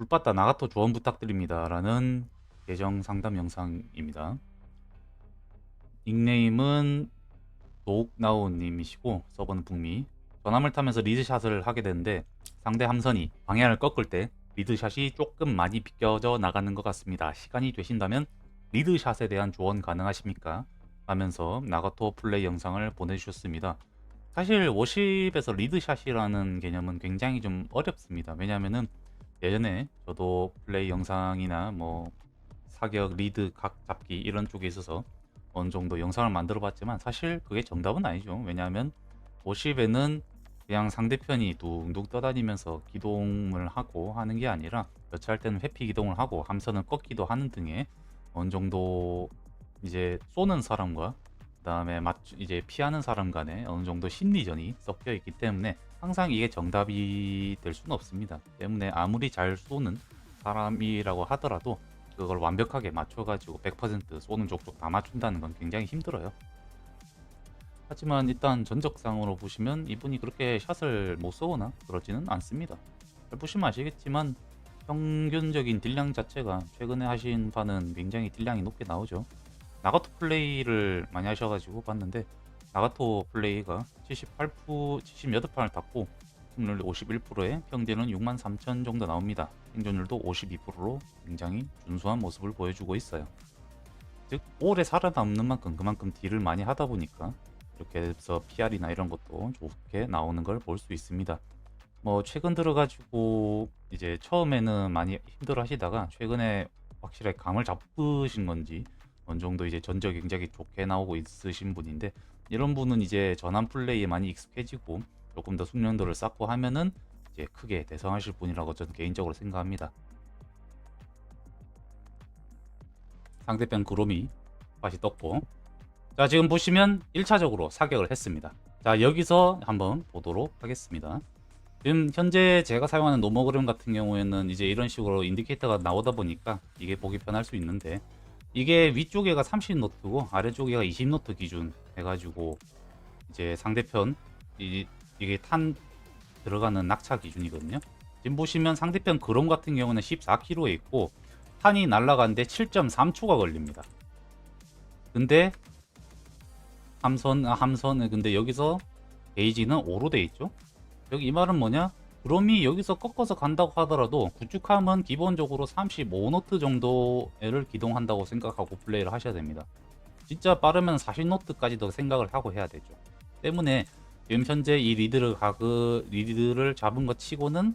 불빠따 나가토 조언 부탁드립니다. 라는 계정 상담 영상입니다. 닉네임은 노욱나우님이시고 서버는 북미 전함을 타면서 리드샷을 하게 되는데 상대 함선이 방향을 꺾을 때 리드샷이 조금 많이 비껴져 나가는 것 같습니다. 시간이 되신다면 리드샷에 대한 조언 가능하십니까? 하면서 나가토 플레이 영상을 보내주셨습니다. 사실 워십에서 리드샷이라는 개념은 굉장히 좀 어렵습니다. 왜냐하면은 예전에 저도 플레이 영상이나 뭐 사격, 리드, 각 잡기 이런 쪽에 있어서 어느 정도 영상을 만들어 봤지만 사실 그게 정답은 아니죠. 왜냐하면 50에는 그냥 상대편이 둥둥 떠다니면서 기동을 하고 하는 게 아니라 여차할 때는 회피 기동을 하고 함선을 꺾기도 하는 등의 어느 정도 이제 쏘는 사람과 그다음에 맞 이제 피하는 사람 간에 어느 정도 심리전이 섞여 있기 때문에 항상 이게 정답이 될 수는 없습니다. 때문에 아무리 잘 쏘는 사람이라고 하더라도 그걸 완벽하게 맞춰가지고 100% 쏘는 족족 다 맞춘다는 건 굉장히 힘들어요. 하지만 일단 전적상으로 보시면 이분이 그렇게 샷을 못 쏘거나 그러지는 않습니다. 잘 보시면 아시겠지만 평균적인 딜량 자체가 최근에 하신 바는 굉장히 딜량이 높게 나오죠. 나가토 플레이를 많이 하셔가지고 봤는데 나가토 플레이가 78%, 78판을 탔고 승률 51%에 평균은 63,000 정도 나옵니다. 생존율도 52%로 굉장히 준수한 모습을 보여주고 있어요. 즉 오래 살아남는 만큼 그만큼 딜을 많이 하다 보니까 이렇게 해서 PR이나 이런 것도 좋게 나오는 걸 볼 수 있습니다. 뭐 최근 들어가지고 이제 처음에는 많이 힘들어 하시다가 최근에 확실하게 감을 잡으신 건지 어느 정도 이제 전적 굉장히 좋게 나오고 있으신 분인데 이런 분은 이제 전환 플레이에 많이 익숙해지고 조금 더 숙련도를 쌓고 하면은 이제 크게 대성하실 분이라고 저는 개인적으로 생각합니다. 상대편 그롬이 다시 떴고 자 지금 보시면 1차적으로 사격을 했습니다. 자 여기서 한번 보도록 하겠습니다. 지금 현재 제가 사용하는 노모그램 같은 경우에는 이제 이런 식으로 인디케이터가 나오다 보니까 이게 보기 편할 수 있는데 이게 위쪽에가 30노트고 아래쪽에가 20노트 기준 해가지고 이제 상대편 이, 이게 탄 들어가는 낙차 기준이거든요. 지금 보시면 상대편 그롬 같은 경우는 14km에 있고 탄이 날아가는데 7.3초가 걸립니다. 근데 함선 아, 함선은 근데 여기서 게이지는 5로 돼 있죠. 여기 이 말은 뭐냐? 그롬이 여기서 꺾어서 간다고 하더라도 구축함은 기본적으로 35노트 정도를 기동한다고 생각하고 플레이를 하셔야 됩니다. 진짜 빠르면 40노트까지도 생각을 하고 해야 되죠. 때문에 지금 현재 이 리드를 각을 리드를 잡은 것 치고는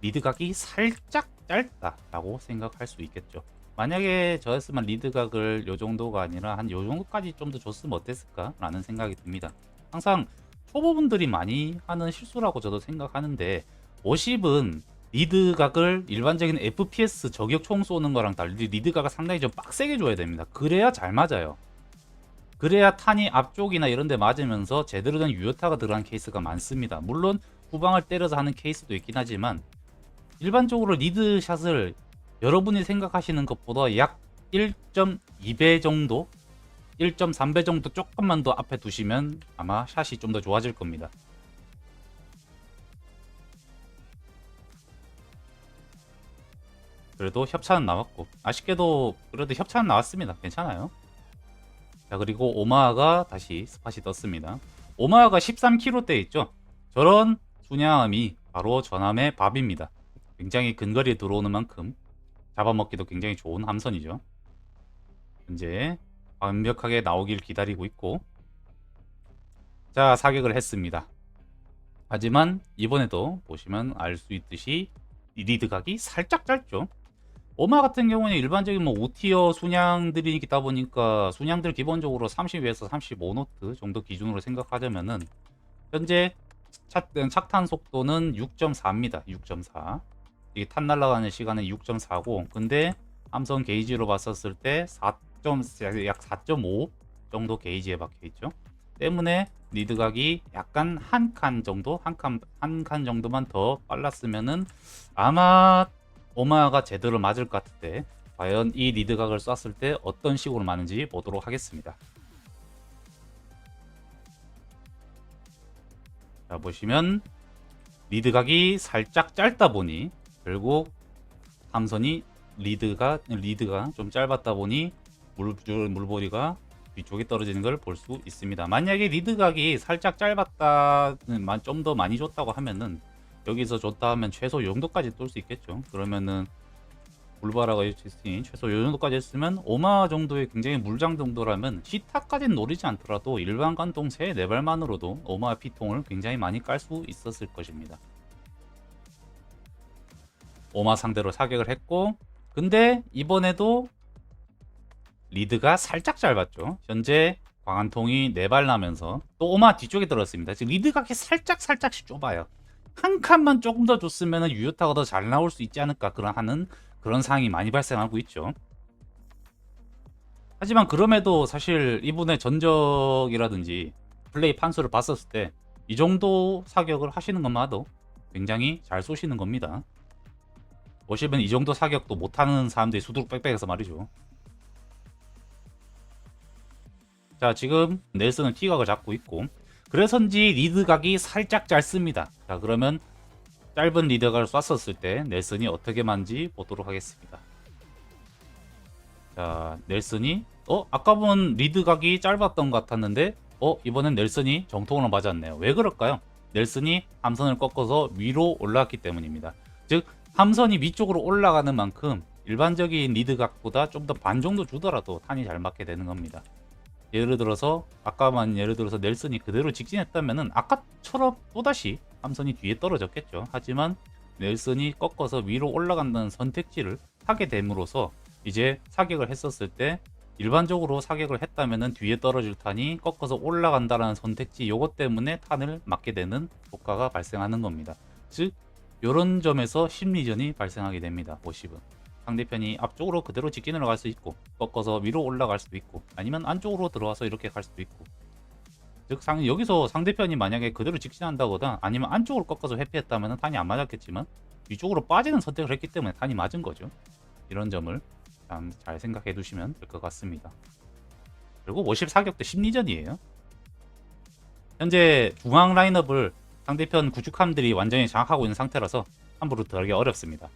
리드 각이 살짝 짧다라고 생각할 수 있겠죠. 만약에 저였으면 리드 각을 요 정도가 아니라 한 요 정도까지 좀 더 줬으면 어땠을까라는 생각이 듭니다. 항상 초보분들이 많이 하는 실수라고 저도 생각하는데 50은 리드각을 일반적인 FPS 저격 총 쏘는 거랑 달리 리드각을 상당히 좀 빡세게 줘야 됩니다. 그래야 잘 맞아요. 그래야 탄이 앞쪽이나 이런 데 맞으면서 제대로 된 유효타가 들어간 케이스가 많습니다. 물론 후방을 때려서 하는 케이스도 있긴 하지만 일반적으로 리드샷을 여러분이 생각하시는 것보다 약 1.2배 정도 1.3배 정도 조금만 더 앞에 두시면 아마 샷이 좀 더 좋아질 겁니다. 그래도 협찬은 나왔고 아쉽게도 그래도 협찬은 나왔습니다. 괜찮아요. 자 그리고 오마가 다시 스팟이 떴습니다. 오마가 13km대 있죠. 저런 순양함이 바로 전함의 밥입니다. 굉장히 근거리에 들어오는 만큼 잡아먹기도 굉장히 좋은 함선이죠. 현재 완벽하게 나오길 기다리고 있고 자 사격을 했습니다. 하지만 이번에도 보시면 알 수 있듯이 리드 각이 살짝 짧죠. 오마 같은 경우는 일반적인 뭐 5티어 순양들이 있다 보니까 순양들 기본적으로 30에서 35노트 정도 기준으로 생각하자면은 현재 착, 착탄 속도는 6.4입니다. 6.4. 이게 탄 날아가는 시간은 6.4고 근데 함선 게이지로 봤었을 때 4. 약 4.5 정도 게이지에 박혀 있죠. 때문에 리드각이 약간 한 칸 정도, 한 칸, 한 칸 정도만 더 빨랐으면은 아마 오마가 제대로 맞을 것 같은데 과연 이 리드각을 쐈을 때 어떤 식으로 맞는지 보도록 하겠습니다. 자 보시면 리드각이 살짝 짧다 보니 결국 함선이 리드가 리드가 좀 짧았다 보니 물줄 물보리가 뒤쪽에 떨어지는 걸 볼 수 있습니다. 만약에 리드각이 살짝 짧았다는 좀더 많이 줬다고 하면은 여기서 줬다 하면 최소 요 정도까지 뚫을 수 있겠죠. 그러면은 물바라가 있으니 최소 요 정도까지 했으면 오마 정도의 굉장히 물장 정도라면 시타까지는 노리지 않더라도 일반 관통 3, 4발만으로도 오마 피통을 굉장히 많이 깔 수 있었을 것입니다. 오마 상대로 사격을 했고 근데 이번에도 리드가 살짝 짧았죠. 현재 광안통이 4발 나면서 또 오마 뒤쪽에 들었습니다. 지금 리드각이 살짝 살짝씩 좁아요. 한 칸만 조금 더 줬으면 유효타가 더 잘 나올 수 있지 않을까 그런 하는 그런 상황이 많이 발생하고 있죠. 하지만 그럼에도 사실 이분의 전적이라든지 플레이 판수를 봤었을 때 이 정도 사격을 하시는 것만도 굉장히 잘 쏘시는 겁니다. 보시면 이 정도 사격도 못하는 사람들이 수두룩 빽빽해서 말이죠. 자 지금 넬슨은 티각을 잡고 있고 그래서인지 리드각이 살짝 짧습니다. 자 그러면 짧은 리드각을 쐈었을 때 넬슨이 어떻게 만지 보도록 하겠습니다. 자 넬슨이 어 아까 본 리드각이 짧았던 것 같았는데 어 이번엔 넬슨이 정통으로 맞았네요. 왜 그럴까요? 넬슨이 함선을 꺾어서 위로 올라왔기 때문입니다. 즉 함선이 위쪽으로 올라가는 만큼 일반적인 리드각보다 좀 더 반 정도 주더라도 탄이 잘 맞게 되는 겁니다. 예를 들어서 아까만 예를 들어서 넬슨이 그대로 직진했다면은 아까처럼 또다시 함선이 뒤에 떨어졌겠죠. 하지만 넬슨이 꺾어서 위로 올라간다는 선택지를 하게 됨으로써 이제 사격을 했었을 때 일반적으로 사격을 했다면은 뒤에 떨어질 탄이 꺾어서 올라간다라는 선택지 요것 때문에 탄을 맞게 되는 효과가 발생하는 겁니다. 즉 이런 점에서 심리전이 발생하게 됩니다. 50은. 상대편이 앞쪽으로 그대로 직진으로 갈 수 있고 꺾어서 위로 올라갈 수도 있고 아니면 안쪽으로 들어와서 이렇게 갈 수도 있고. 즉 상, 여기서 상대편이 만약에 그대로 직진한다거나 아니면 안쪽으로 꺾어서 회피했다면 탄이 안 맞았겠지만 뒤쪽으로 빠지는 선택을 했기 때문에 탄이 맞은 거죠. 이런 점을 참 잘 생각해 두시면 될 것 같습니다. 그리고 54격대 심리전이에요. 현재 중앙 라인업을 상대편 구축함들이 완전히 장악하고 있는 상태라서 함부로 들어가기 어렵습니다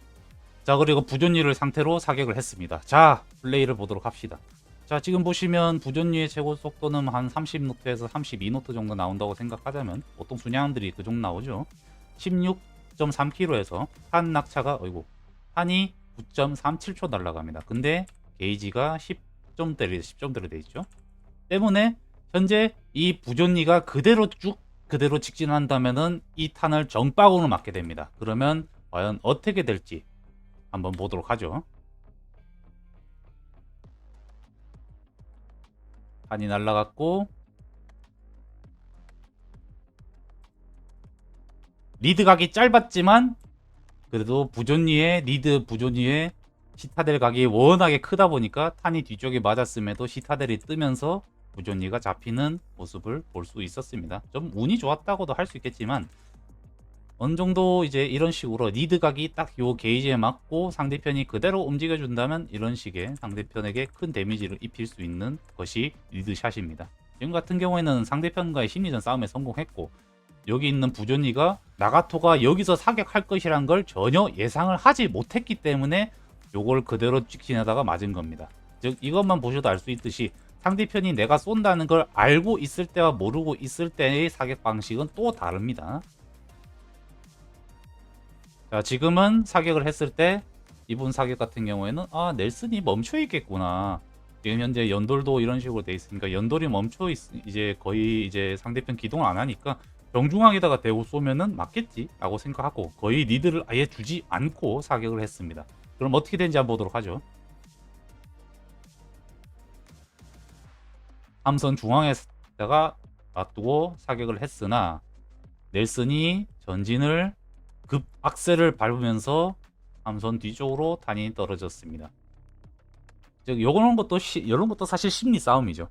자 그리고 부존리를 상태로 사격을 했습니다. 자 플레이를 보도록 합시다. 자 지금 보시면 부존리의 최고 속도는 한 30노트에서 32노트 정도 나온다고 생각하자면 보통 순양들이 그 정도 나오죠. 16.3km에서 한 낙차가 어이구 한이 9.37초 날아갑니다. 근데 게이지가 10점대로 10점대로 돼 있죠. 때문에 현재 이 부존리가 그대로 쭉 그대로 직진한다면은 이 탄을 정박으로 맞게 됩니다. 그러면 과연 어떻게 될지 한번 보도록 하죠. 판이 날라갔고 리드 각이 짧았지만 그래도 부존리의 리드 부존리의 시타델 각이 워낙에 크다 보니까 탄이 뒤쪽에 맞았음에도 시타델이 뜨면서 부존리가 잡히는 모습을 볼 수 있었습니다. 좀 운이 좋았다고도 할 수 있겠지만 어느 정도 이제 이런 식으로 리드각이 딱 요 게이지에 맞고 상대편이 그대로 움직여 준다면 이런 식의 상대편에게 큰 데미지를 입힐 수 있는 것이 리드샷입니다. 지금 같은 경우에는 상대편과의 심리전 싸움에 성공했고 여기 있는 부존이가 나가토가 여기서 사격할 것이란 걸 전혀 예상을 하지 못했기 때문에 요걸 그대로 직진하다가 맞은 겁니다. 즉 이것만 보셔도 알 수 있듯이 상대편이 내가 쏜다는 걸 알고 있을 때와 모르고 있을 때의 사격 방식은 또 다릅니다. 자, 지금은 사격을 했을 때 이분 사격 같은 경우에는 아 넬슨이 멈춰 있겠구나. 지금 현재 연돌도 이런 식으로 돼 있으니까 연돌이 멈춰 있, 이제 거의 이제 상대편 기동을 안 하니까 정중앙에다가 대고 쏘면은 맞겠지라고 생각하고 거의 리드를 아예 주지 않고 사격을 했습니다. 그럼 어떻게 되는지 한번 보도록 하죠. 함선 중앙에다가 놔두고 사격을 했으나 넬슨이 전진을 급 악셀을 밟으면서 함선 뒤쪽으로 탄이 떨어졌습니다. 즉 요런 것도 시, 이런 것도 사실 심리 싸움이죠.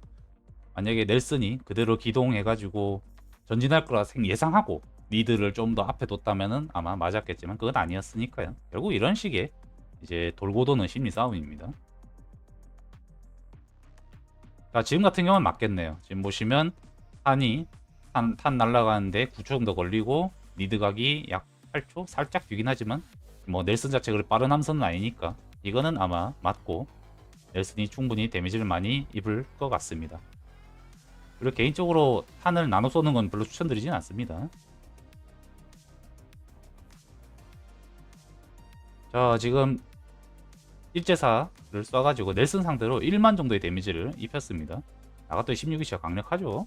만약에 넬슨이 그대로 기동해가지고 전진할 거라 생 예상하고 리드를 좀더 앞에 뒀다면은 아마 맞았겠지만 그건 아니었으니까요. 결국 이런 식의 이제 돌고 도는 심리 싸움입니다. 자 지금 같은 경우는 맞겠네요. 지금 보시면 탄이 탄, 탄 날아가는데 9초 정도 걸리고 리드각이 약 8초 살짝 뒤긴 하지만 뭐 넬슨 자체가 빠른 함선은 아니니까 이거는 아마 맞고 넬슨이 충분히 데미지를 많이 입을 것 같습니다. 그리고 개인적으로 탄을 나눠 쏘는 건 별로 추천드리진 않습니다. 자 지금 일제사를 쏴가지고 넬슨 상대로 1만 정도의 데미지를 입혔습니다. 나가또 16이시가 강력하죠.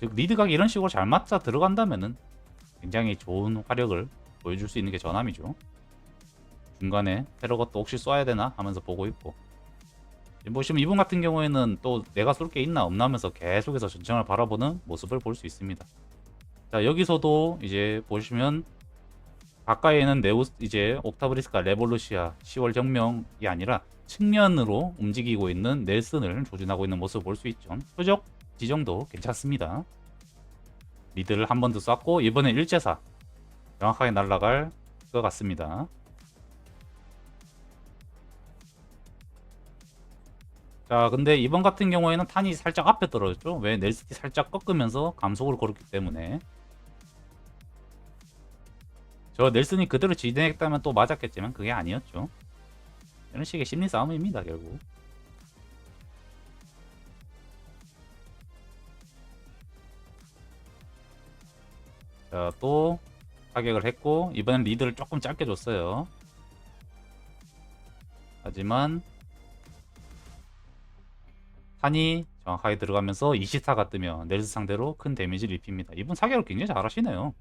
즉 리드각이 이런 식으로 잘 맞자 들어간다면은 굉장히 좋은 화력을 보여줄 수 있는 게 전함이죠. 중간에 테러것도 혹시 쏴야 되나 하면서 보고 있고 보시면 이분 같은 경우에는 또 내가 쏠 게 있나 없나 하면서 계속해서 전청을 바라보는 모습을 볼 수 있습니다. 자 여기서도 이제 보시면 가까이에는 네오스 이제 옥타브리스카 레볼루시아 10월 혁명이 아니라 측면으로 움직이고 있는 넬슨을 조준하고 있는 모습을 볼 수 있죠. 표적 지정도 괜찮습니다. 리드를 한 번 더 쐈고 이번에 일제사 정확하게 날아갈 것 같습니다. 자 근데 이번 같은 경우에는 탄이 살짝 앞에 떨어졌죠. 왜 넬슨이 살짝 꺾으면서 감속을 걸었기 때문에 저 넬슨이 그대로 진행했다면 또 맞았겠지만 그게 아니었죠. 이런 식의 심리 싸움입니다 결국. 자, 또 타격을 했고 이번엔 리드를 조금 짧게 줬어요. 하지만 탄이 정확하게 들어가면서 24가 뜨면 넬스 상대로 큰 데미지를 입힙니다. 이분 사격을 굉장히 잘하시네요.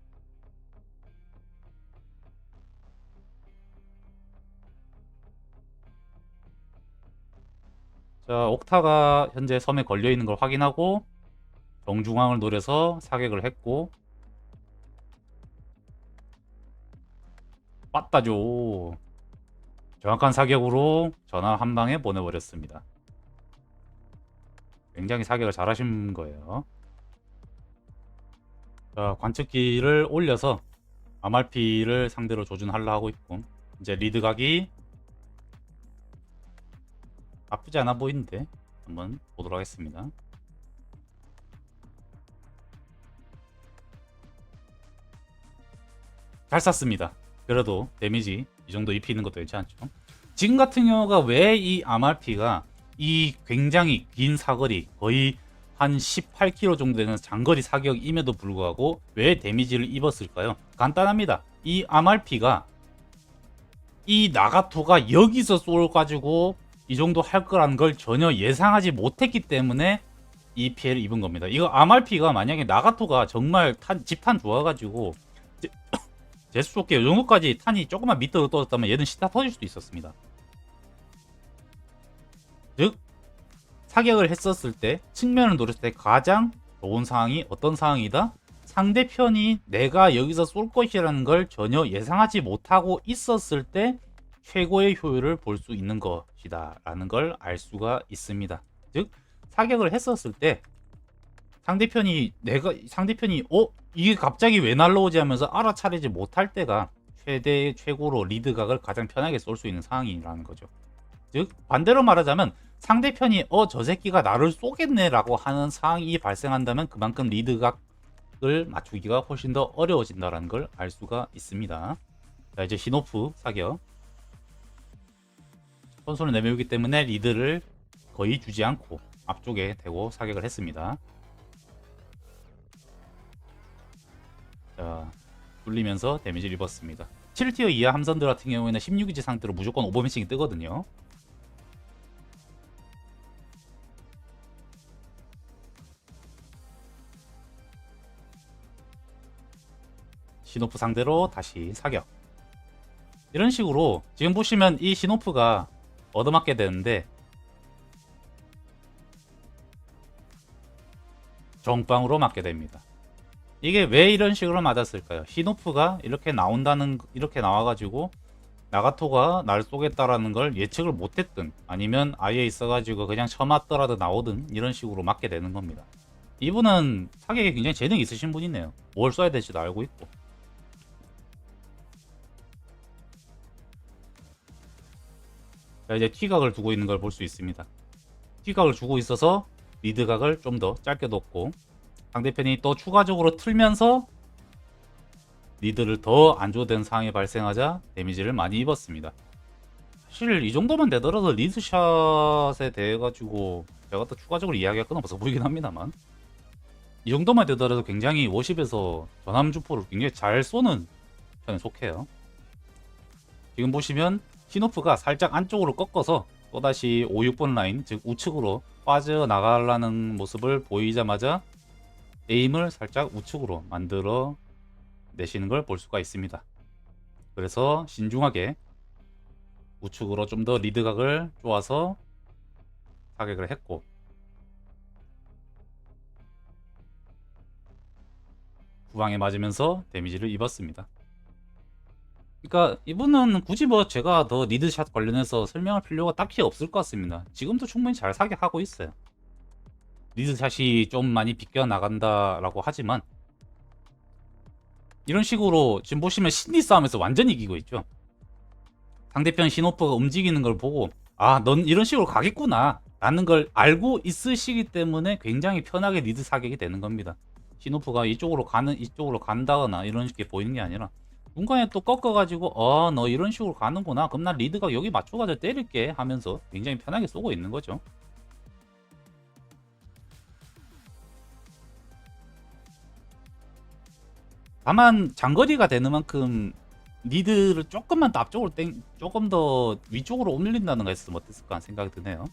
자, 옥타가 현재 섬에 걸려 있는 걸 확인하고 정중앙을 노려서 사격을 했고 빠따죠. 정확한 사격으로 전화 한 방에 보내버렸습니다. 굉장히 사격을 잘하신 거예요. 자, 관측기를 올려서 MRP를 상대로 조준하려 하고 있고 이제 리드 각이 나쁘지 않아 보이는데 한번 보도록 하겠습니다. 잘 쐈습니다. 그래도 데미지 이 정도 입히는 것도 괜찮죠. 지금 같은 경우가 왜이 MRP가 이 굉장히 긴 사거리 거의 한 18km 정도 되는 장거리 사격임에도 불구하고 왜 데미지를 입었을까요? 간단합니다. 이 MRP가 이 나가토가 여기서 쏠 가지고 이 정도 할 거라는 걸 전혀 예상하지 못했기 때문에 이 피해를 입은 겁니다. 이거 MRP가 만약에 나가토가 정말 탄, 집탄 좋아가지고 제수 좋게 이 정도까지 탄이 조금만 밑으로 떨어졌다면 얘는 시타 터질 수도 있었습니다. 즉 사격을 했었을 때 측면을 노렸을 때 가장 좋은 상황이 어떤 상황이다? 상대편이 내가 여기서 쏠 것이라는 걸 전혀 예상하지 못하고 있었을 때 최고의 효율을 볼 수 있는 것이다 라는 걸 알 수가 있습니다. 즉 사격을 했었을 때 상대편이 내가 상대편이 어 이게 갑자기 왜 날라오지 하면서 알아차리지 못할 때가 최대 최고로 리드각을 가장 편하게 쏠 수 있는 상황이라는 거죠. 즉 반대로 말하자면 상대편이 어 저 새끼가 나를 쏘겠네라고 하는 상황이 발생한다면 그만큼 리드각을 맞추기가 훨씬 더 어려워진다는 걸 알 수가 있습니다. 자 이제 시노프 사격 선수를 내밀기 때문에 리드를 거의 주지 않고 앞쪽에 대고 사격을 했습니다. 자, 뚫리면서 데미지를 입었습니다. 7티어 이하 함선들 같은 경우에는 16인치 상태로 무조건 오버매칭이 뜨거든요. 시노프 상대로 다시 사격. 이런 식으로 지금 보시면 이 시노프가 얻어맞게 되는데 정빵으로 맞게 됩니다. 이게 왜 이런 식으로 맞았을까요? 시노프가 이렇게 나온다는 이렇게 나와가지고 나가토가 날 쏘겠다라는 걸 예측을 못했든 아니면 아예 있어가지고 그냥 쳐맞더라도 나오든 이런 식으로 맞게 되는 겁니다. 이분은 사격에 굉장히 재능이 있으신 분이네요. 뭘 쏴야 될지도 알고 있고. 자 이제 T각을 두고 있는 걸 볼 수 있습니다. T각을 주고 있어서 리드각을 좀 더 짧게 뒀고 상대편이 또 추가적으로 틀면서 리드를 더안 줘도 되는 상황이 발생하자 데미지를 많이 입었습니다. 사실 이 정도만 되더라도 리드샷에 대해 가지고 제가 또 추가적으로 이야기할 건 없어 보이긴 합니다만 이 정도만 되더라도 굉장히 워십에서 전함 주포를 굉장히 잘 쏘는 편에 속해요. 지금 보시면 시노프가 살짝 안쪽으로 꺾어서 또다시 5, 6번 라인 즉 우측으로 빠져나가려는 모습을 보이자마자 에임을 살짝 우측으로 만들어 내시는 걸 볼 수가 있습니다. 그래서 신중하게 우측으로 좀 더 리드각을 쪼아서 타격을 했고 후방에 맞으면서 데미지를 입었습니다. 그러니까 이분은 굳이 뭐 제가 더 리드샷 관련해서 설명할 필요가 딱히 없을 것 같습니다. 지금도 충분히 잘 사격하고 있어요. 리드샷이 좀 많이 비껴 나간다라고 하지만 이런 식으로 지금 보시면 심리 싸움에서 완전히 이기고 있죠. 상대편 신호프가 움직이는 걸 보고 아, 넌 이런 식으로 가겠구나 라는 걸 알고 있으시기 때문에 굉장히 편하게 리드 사격이 되는 겁니다. 신호프가 이쪽으로 가는 이쪽으로 간다거나 이런 식의 보이는 게 아니라 중간에 또 꺾어가지고 어 너 이런 식으로 가는구나 그럼 난 리드가 여기 맞춰가지고 때릴게 하면서 굉장히 편하게 쏘고 있는 거죠. 다만 장거리가 되는 만큼 리드를 조금만 더 앞쪽으로 땡 조금 더 위쪽으로 옮긴다는 거 했으면 어땠을까 하는 생각이 드네요.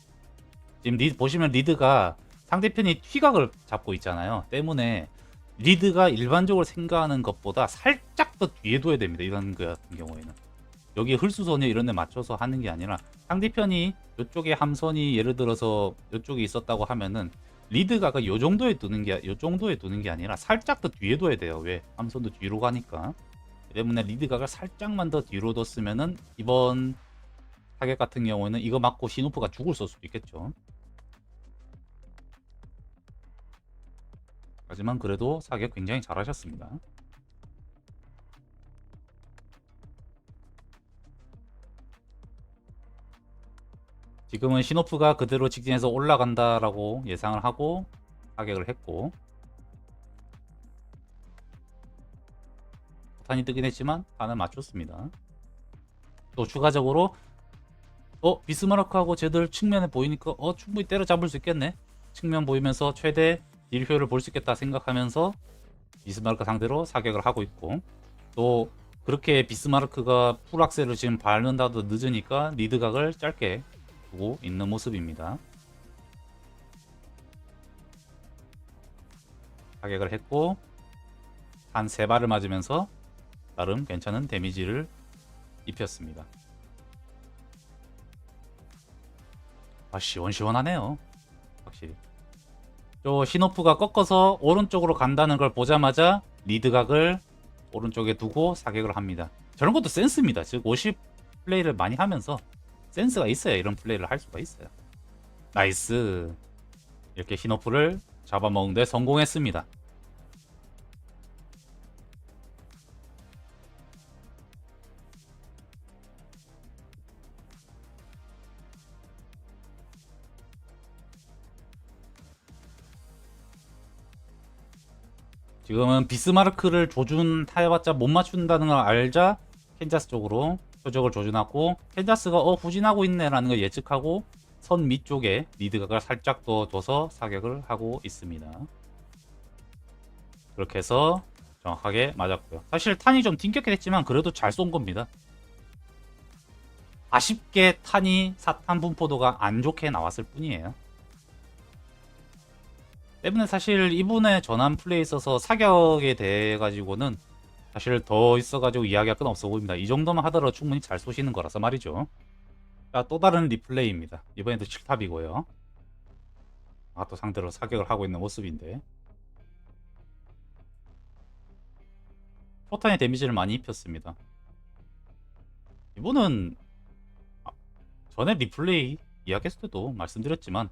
지금 리드 보시면 리드가 상대편이 튀각을 잡고 있잖아요. 때문에 리드가 일반적으로 생각하는 것보다 살짝 더 뒤에 둬야 됩니다. 이런 거 같은 경우에는 여기 헐수선에 이런 데 맞춰서 하는 게 아니라 상대편이 이쪽에 함선이 예를 들어서 이쪽에 있었다고 하면은 리드가가 요 정도에 두는 게, 요 정도에 두는 게 아니라 살짝 더 뒤에 둬야 돼요. 왜? 함선도 뒤로 가니까. 때문에 리드가가 살짝만 더 뒤로 뒀으면은 이번 타격 같은 경우에는 이거 맞고 시노프가 죽을 수도 있겠죠. 하지만 그래도 사격 굉장히 잘하셨습니다. 지금은 시노프가 그대로 직진해서 올라간다라고 예상을 하고 사격을 했고 탄이 뜨긴 했지만 탄을 맞췄습니다. 또 추가적으로 어 비스마르크하고 쟤들 측면에 보이니까 어 충분히 때려잡을 수 있겠네 측면 보이면서 최대 딜효율을 볼 수 있겠다 생각하면서 비스마르크 상대로 사격을 하고 있고 또 그렇게 비스마르크가 풀악셀을 지금 밟는다도 늦으니까 리드각을 짧게 두고 있는 모습입니다. 사격을 했고 한 세 발을 맞으면서 나름 괜찮은 데미지를 입혔습니다. 아 시원시원하네요. 확실히. 저 시노프가 꺾어서 오른쪽으로 간다는 걸 보자마자 리드각을 오른쪽에 두고 사격을 합니다. 저런 것도 센스입니다. 즉50 플레이를 많이 하면서 센스가 있어야 이런 플레이를 할 수가 있어요. 나이스. 이렇게 시노프를 잡아먹는데 성공했습니다. 지금은 비스마르크를 조준 해봤자 못 맞춘다는 걸 알자 캔자스 쪽으로 표적을 조준하고 캔자스가 어 후진하고 있네라는 걸 예측하고 선 밑쪽에 리드각을 살짝 더 둬서 사격을 하고 있습니다. 그렇게 해서 정확하게 맞았고요. 사실 탄이 좀 튕겼긴 했지만 그래도 잘 쏜 겁니다. 아쉽게 탄이 사탄 분포도가 안 좋게 나왔을 뿐이에요. 때문에 사실 이분의 전환 플레이에 있어서 사격에 대해 가지고는 사실 더 있어가지고 이야기할 건 없어 보입니다. 이 정도만 하더라도 충분히 잘 쏘시는 거라서 말이죠. 자, 또 다른 리플레이입니다. 이번에도 7탑이고요. 아, 또 상대로 사격을 하고 있는 모습인데. 포탄의 데미지를 많이 입혔습니다. 이분은 아, 전에 리플레이 이야기했을 때도 말씀드렸지만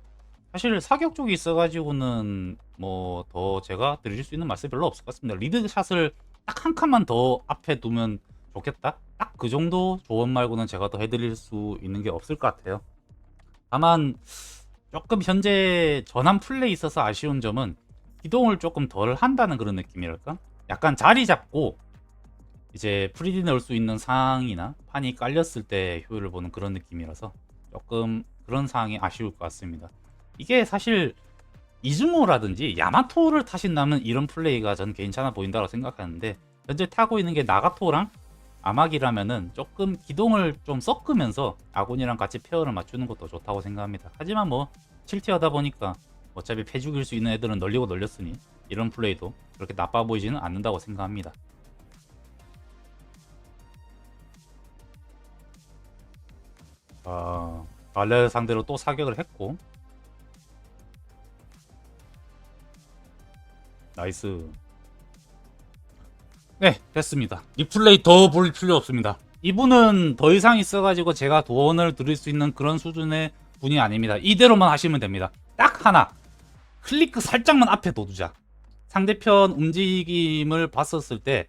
사실 사격 쪽이 있어가지고는 뭐 더 제가 드릴 수 있는 말씀이 별로 없을 것 같습니다. 리드샷을 딱 한 칸만 더 앞에 두면 좋겠다? 딱 그 정도 조언 말고는 제가 더 해드릴 수 있는 게 없을 것 같아요. 다만 조금 현재 전환 플레이 있어서 아쉬운 점은 기동을 조금 덜 한다는 그런 느낌이랄까? 약간 자리 잡고 이제 프리디 넣을 수 있는 상황이나 판이 깔렸을 때 효율을 보는 그런 느낌이라서 조금 그런 상황이 아쉬울 것 같습니다. 이게 사실 이즈모라든지 야마토를 타신다면 이런 플레이가 전 괜찮아 보인다고 생각하는데 현재 타고 있는 게 나가토랑 아마기라면은 조금 기동을 좀 섞으면서 아곤이랑 같이 페어를 맞추는 것도 좋다고 생각합니다. 하지만 뭐 7티어다 보니까 어차피 패 죽일 수 있는 애들은 널리고 널렸으니 이런 플레이도 그렇게 나빠 보이지는 않는다고 생각합니다. 아, 발레 상대로 또 사격을 했고 나이스. 네 됐습니다. 리플레이 더 볼 필요 없습니다. 이분은 더 이상 있어가지고 제가 도원을 드릴 수 있는 그런 수준의 분이 아닙니다. 이대로만 하시면 됩니다. 딱 하나. 클리크 살짝만 앞에 둬두자. 상대편 움직임을 봤었을 때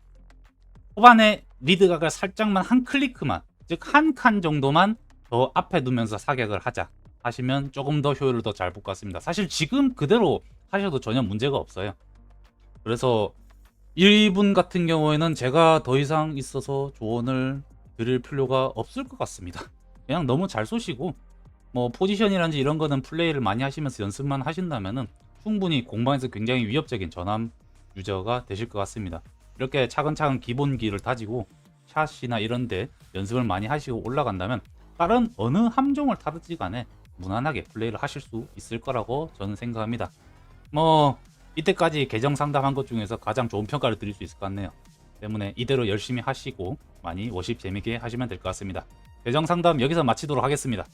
후반에 리드각을 살짝만 한 클리크만 즉 한 칸 정도만 더 앞에 두면서 사격을 하자 하시면 조금 더 효율을 더 잘 볼 것 같습니다. 사실 지금 그대로 하셔도 전혀 문제가 없어요 그래서 이분 같은 경우에는 제가 더 이상 있어서 조언을 드릴 필요가 없을 것 같습니다. 그냥 너무 잘 쏘시고 뭐 포지션이란지 이런 거는 플레이를 많이 하시면서 연습만 하신다면은 충분히 공방에서 굉장히 위협적인 전함 유저가 되실 것 같습니다. 이렇게 차근차근 기본기를 다지고 샷이나 이런데 연습을 많이 하시고 올라간다면 다른 어느 함종을 타든지 간에 무난하게 플레이를 하실 수 있을 거라고 저는 생각합니다. 뭐 이때까지 계정 상담한 것 중에서 가장 좋은 평가를 드릴 수 있을 것 같네요. 때문에 이대로 열심히 하시고 많이 워십 재밌게 하시면 될 것 같습니다. 계정 상담 여기서 마치도록 하겠습니다.